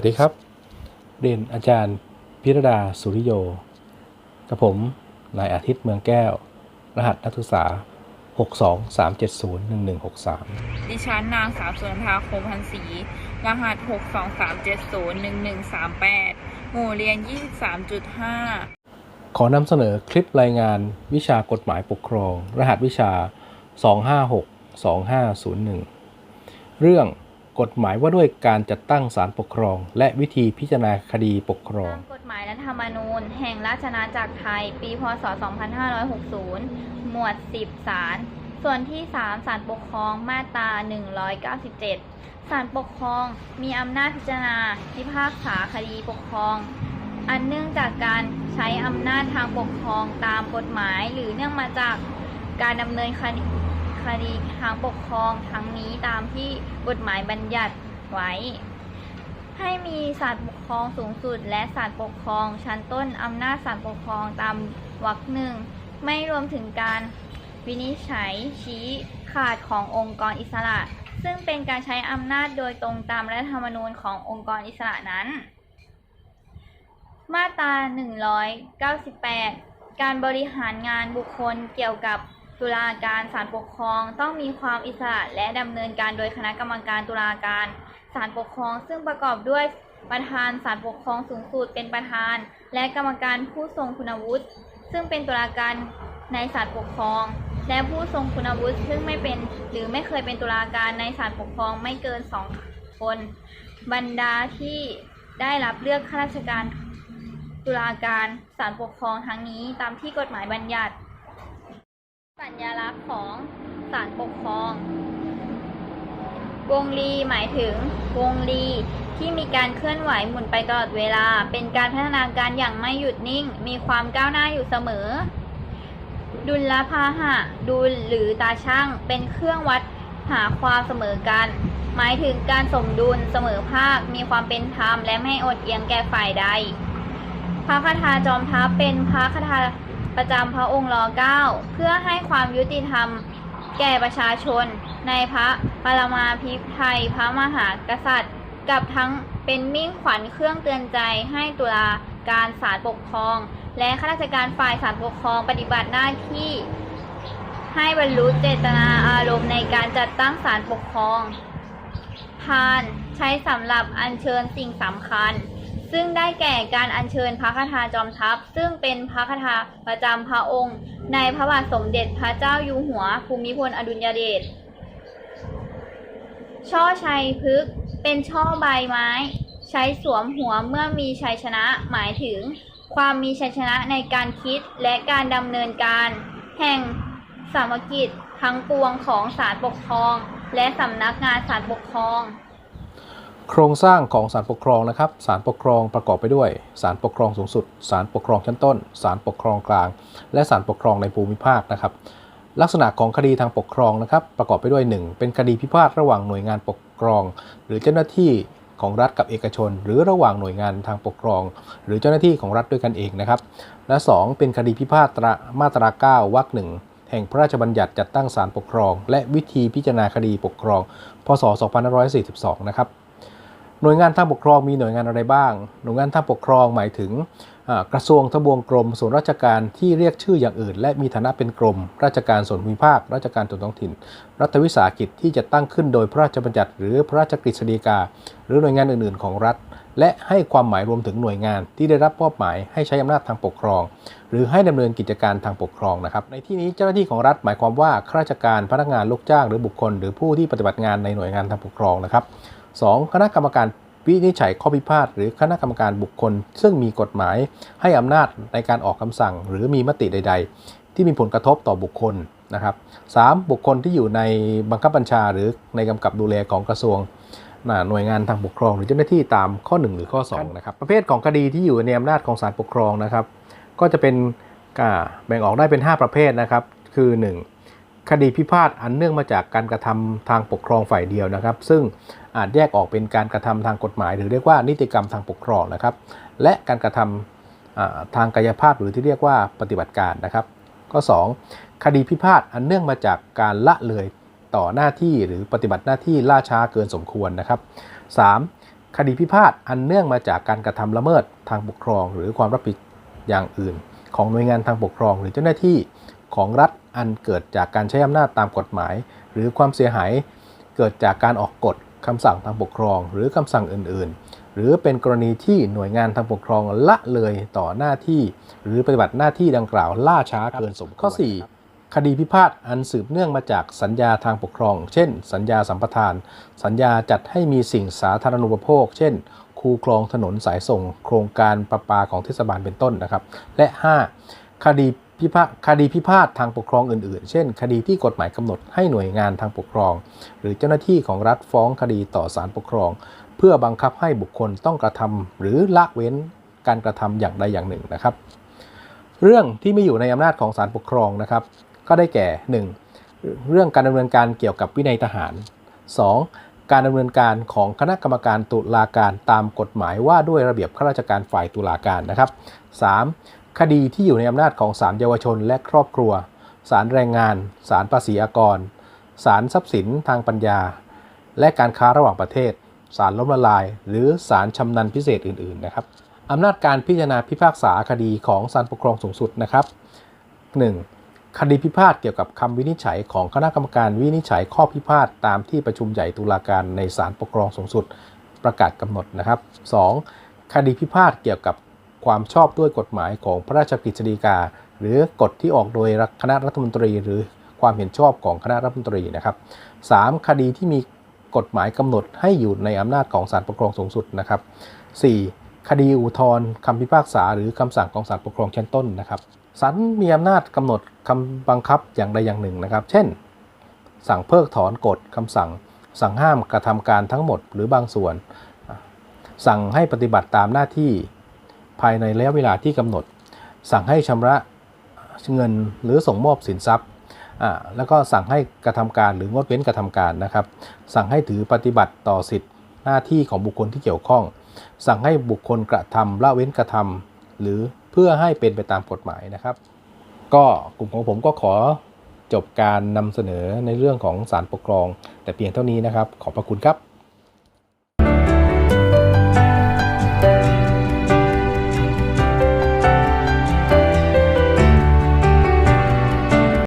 วัสดีครับ เรียนอาจารย์พิรดาสุริโย กับผมนายอาทิตย์เมืองแก้ว รหัสนักศึกษา 623701163 ดิฉันนางสาวสุนทราคมพันศรีรหัส 623701138 หมู่เรียน 23.5 ขอนำเสนอคลิปรายงานวิชากฎหมายปกครอง รหัสวิชา 2562501 เรื่อง กฎหมายว่าด้วยการจัดตั้งศาลปกครอง และวิธีพิจารณาคดีปกครองตามกฎหมายรัฐธรรมนูญ แห่งราชอาณาจักรไทย ปี พศ 2560 หมวด 10 ศาล ส่วนที่ 3 ศาลปกครอง มาตรา 197 ศาลปกครอง มีอำนาจพิจารณาพิพากษาคดีปกครอง อันเนื่องจากการใช้อำนาจทางปกครองตามกฎหมายหรือเนื่องมาจากการดำเนินคดี ดีทางปกครองทั้งนี้ตามที่กฎหมายบัญญัติไว้ ให้มีศาลปกครองสูงสุด และศาลปกครอง ชั้นต้นอำนาจศาลปกครองตามวรรคหนึ่งไม่รวมถึงการวินิจฉัยชี้ขาดขององค์กรอิสระ ซึ่งเป็นการใช้อำนาจโดยตรงตามรัฐธรรมนูญขององค์กรอิสระนั้น มาตรา 198 การบริหารงานบุคคลเกี่ยวกับ ตุลาการศาลปกครองต้องมีความอิสระและดำเนินการโดยคณะกรรมการตุลาการศาลปกครอง ซึ่งประกอบด้วยประธานศาลปกครองสูงสุดเป็นประธาน และกรรมการผู้ทรงคุณวุฒิซึ่งเป็นตุลาการในศาลปกครอง และผู้ทรงคุณวุฒิซึ่งไม่เป็นหรือไม่เคยเป็นตุลาการในศาลปกครองไม่เกินสองคน บรรดาที่ได้รับเลือกข้าราชการตุลาการศาลปกครองทั้งนี้ตามที่กฎหมายบัญญัติ สัญญลักษณ์ของศาลปกครอง วงรีหมายถึงวงรีที่มีการเคลื่อนไหวหมุนไปตลอดเวลา เป็นการพัฒนาการอย่างไม่หยุดนิ่ง มีความก้าวหน้าอยู่เสมอ ดุลพาหะ ดุลหรือตาช่าง เป็นเครื่องวัดหาความเสมอกัน หมายถึงการสมดุลเสมอภาค มีความเป็นธรรมและไม่อดเอียงแก่ฝ่ายใด พระคาถาจอมทัพเป็นพระคาถา ประจำพระองค์รอเก้าเพื่อให้ความยุติธรรมแก่ประชาชน ในพระปรมาภิไธยพระมหากษัตริย์ กับทั้งเป็นมิ่งขวัญเครื่องเตือนใจให้ตุลาการศาลปกครอง และข้าราชการฝ่ายศาลปกครองปฏิบัติหน้าที่ ให้บรรลุเจตนาอารมณ์ในการจัดตั้งศาลปกครองพานใช้สำหรับอัญเชิญสิ่งสำคัญ ซึ่งได้แก่การอัญเชิญพระคาถาจอมทัพ ซึ่งเป็นพระคาถาประจำพระองค์ ในพระบาทสมเด็จพระเจ้าอยู่หัว ภูมิพลอดุลยเดชช่อชัยพฤกษ์เป็นช่อใบไม้ ใช้สวมหัวเมื่อมีชัยชนะหมายถึง ความมีชัยชนะในการคิดและการดำเนินการ แห่งสามกิจทั้งปวงของศาลปกครอง และสำนักงานศาลปกครอง โครงสร้างของศาลปกครองนะครับศาลปกครองประกอบไปด้วยศาลปกครองสูงสุดศาลปกครองชั้นต้นศาลปกครองกลาง และศาลปกครองในภูมิภาคนะครับ ลักษณะของคดีทางปกครองนะครับ ประกอบไปด้วย 1. เป็นคดีพิพาทระหว่างหน่วยงานปกครอง หรือเจ้าหน้าที่ของรัฐกับเอกชน หรือระหว่างหน่วยงานทางปกครอง หรือเจ้าหน้าที่ของรัฐด้วยกันเองนะครับและ 2. เป็นคดีพิพาทตรามาตรา9วรรคหนึ่งแห่งพระราชบัญญัติจัดตั้งศาลปกครอง และวิธีพิจารณาคดีปกครอง พศ 2542 นะครับ หน่วยงานทางปกครองมีหน่วยงานอะไรบ้าง หน่วยงานทางปกครองหมายถึงกระทรวงทบวงกรม ส่วนราชการที่เรียกชื่ออย่างอื่น และมีฐานะเป็นกรม ราชการส่วนภูมิภาค ราชการส่วนท้องถิ่น รัฐวิสาหกิจที่จะตั้งขึ้นโดยพระราชบัญญัติหรือพระราชกฤษฎีกา หรือหน่วยงานอื่น ๆ ของรัฐ และให้ความหมายรวมถึงหน่วยงานที่ได้รับมอบหมายให้ใช้อำนาจทางปกครอง หรือให้ดำเนินกิจการทางปกครองนะครับ ในที่นี้เจ้าหน้าที่ของรัฐหมายความว่าข้าราชการพนักงานลูกจ้างหรือบุคคล หรือผู้ที่ปฏิบัติงานในหน่วยงานทางปกครองนะครับ 2. คณะกรรมการวินิจฉัยข้อพิพาทหรือคณะกรรมการบุคคล ซึ่งมีกฎหมายให้อำนาจในการออกคำสั่ง หรือมีมติใด ๆ ที่มีผลกระทบต่อบุคคลนะครับ 3. บุคคลที่อยู่ในบังคับบัญชาหรือในกำกับดูแลของกระทรวงน่ะหน่วยงานทางปกครอง หรือเจ้าหน้าที่ตามข้อ 1 หรือข้อ2นะครับประเภทของคดีที่อยู่ในอำนาจของศาลปกครองนะครับ ก็จะเป็นอ่าแบ่งออกได้เป็น 5 ประเภทนะครับ คือ 1 คดีพิพาทอันเนื่องมาจากการกระทำทางปกครองฝ่ายเดียวนะครับ ซึ่งอาจแยกออกเป็นการกระทำทางกฎหมาย หรือเรียกว่านิติกรรมทางปกครองนะครับ และการกระทำอ่าทางกายภาพหรือที่เรียกว่าปฏิบัติการนะครับข้อ2คดีพิพาทอันเนื่องมาจากการละเลยต่อหน้าที่หรือปฏิบัติหน้าที่ล่าช้าเกินสมควรนะครับ 3. คคดีพิพาทอันเนื่องมาจากการกระทำละเมิดทางปกครอง หรือความรับผิดอย่างอื่น ของหน่วยงานทางปกครอง หรือเจ้าหน้าที่ของรัฐ อันเกิดจากการใช้อำนาจตามกฎหมาย หรือความเสียหายเกิดจากการออกกฎคำสั่งทางปกครอง หรือคำสั่งอื่น ๆ หรือเป็นกรณีที่หน่วยงานทางปกครองละเลยต่อหน้าที่ หรือปฏิบัติหน้าที่ดังกล่าวล่าช้าเกินสมควรข้อ 4 คดีพิพาทอันสืบเนื่องมาจากสัญญาทางปกครอง เช่น สัญญาสัมปทาน สัญญาจัดให้มีสิ่งสาธารณูปโภค เช่น คูคลองถนนสายส่ง โครงการประปาของเทศบาลเป็นต้นนะครับ และ 5. คดี พิพาทคดีพิพาททางปกครองอื่นๆ เช่น คดีที่กฎหมายกำหนดให้หน่วยงานทางปกครอง หรือเจ้าหน้าที่ของรัฐฟ้องคดีต่อศาลปกครอง เพื่อบังคับให้บุคคลต้องกระทำหรือละเว้นการกระทำอย่างใดอย่างหนึ่งนะครับ เรื่องที่ไม่อยู่ในอำนาจของศาลปกครองนะครับ ก็ได้แก่ 1. เรื่องการดำเนินการเกี่ยวกับวินัยทหาร 2. การดำเนินการของคณะกรรมการตุลาการตามกฎหมายว่าด้วยระเบียบข้าราชการฝ่ายตุลาการนะครับ 3. คดีที่อยู่ในอำนาจของศาลเยาวชนและครอบครัว ศาลแรงงาน ศาลภาษีอากร ศาลทรัพย์สินทางปัญญา และการค้าระหว่างประเทศ ศาลล้มละลาย หรือศาลชำนันพิเศษอื่นๆนะครับอำนาจการพิจารณาพิพากษาคดีของศาลปกครองสูงสุดนะครับ 1. คดีพิพาทเกี่ยวกับคำวินิจฉัยของคณะกรรมการวินิจฉัยข้อพิพาทตามที่ประชุมใหญ่ตุลาการในศาลปกครองสูงสุด ประกาศกำหนดนะครับ 2. คดีพิพาทเกี่ยวกับ ความชอบด้วยกฎหมายของพระราชกฤษฎีกา หรือกฎที่ออกโดยคณะรัฐมนตรี หรือความเห็นชอบของคณะรัฐมนตรีนะครับ 3. คดีที่มีกฎหมายกำหนดให้อยู่ในอำนาจของศาลปกครองสูงสุดนะครับ 4. คดีอุทธรณ์คำพิพากษา หรือคำสั่งของศาลปกครองชั้นต้นนะครับศาลมีอำนาจกำหนดคำบังคับอย่างใดอย่างหนึ่งนะครับ เช่น สั่งเพิกถอนกฎคำสั่ง สั่งห้ามกระทำการทั้งหมดหรือบางส่วน สั่งให้ปฏิบัติตามหน้าที่ ภายในระยะเวลาที่กำหนด สั่งให้ชำระเงินหรือส่งมอบสินทรัพย์แล้วก็สั่งให้กระทำการหรืองดเว้นกระทำการนะครับ สั่งให้ถือปฏิบัติต่อสิทธิหน้าที่ของบุคคลที่เกี่ยวข้อง สั่งให้บุคคลกระทำละเว้นกระทำหรือเพื่อให้เป็นไปตามกฎหมายนะครับ ก็กลุ่มของผมก็ขอจบการนำเสนอในเรื่องของศาลปกครอง แต่เพียงเท่านี้นะครับ ขอบพระคุณครับ